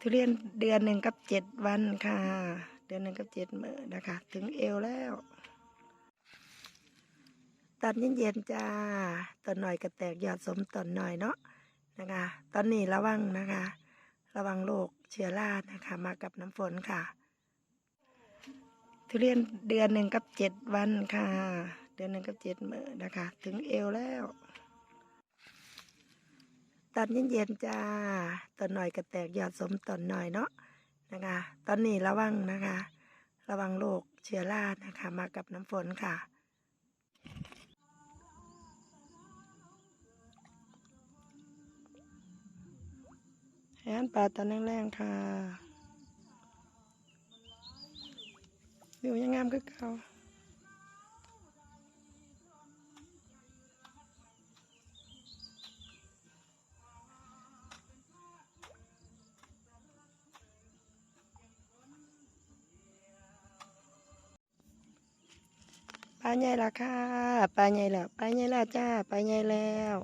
ทุเรียนเดือนหนึ่งกับเจ็ดวันค่ะ เดือนหนึ่งกับเจ็ดมือนะคะ ถึงเอวแล้ว ตอนเย็นๆจ้าตอนหน่อยก็แตกยอดสมตอนหน่อยเนาะนะคะ ตอนนี้ระวังนะคะ ระวังโรคเชื้อรานะคะ มากับน้ำฝนค่ะ ทุเรียนเดือนหนึ่งกับเจ็ดวันค่ะ เดือนหนึ่งกับเจ็ดมือนะคะ ถึงเอวแล้ว ตอนเย็นๆจ้าตอนหน่อยก็แตกยอดสมตอนหน่อยเนาะนะคะ ตอนนี้ระวังนะคะ ระวังโรคเชื้อรานะคะ มากับน้ำฝนค่ะแอนปลาตอนแรงๆค่ะ ดูยังงามคือเก่า ใหญ่ละค่ะปลาใหญ่แล้วปลาใหญ่ละจ้าปลาใหญ่แล้ว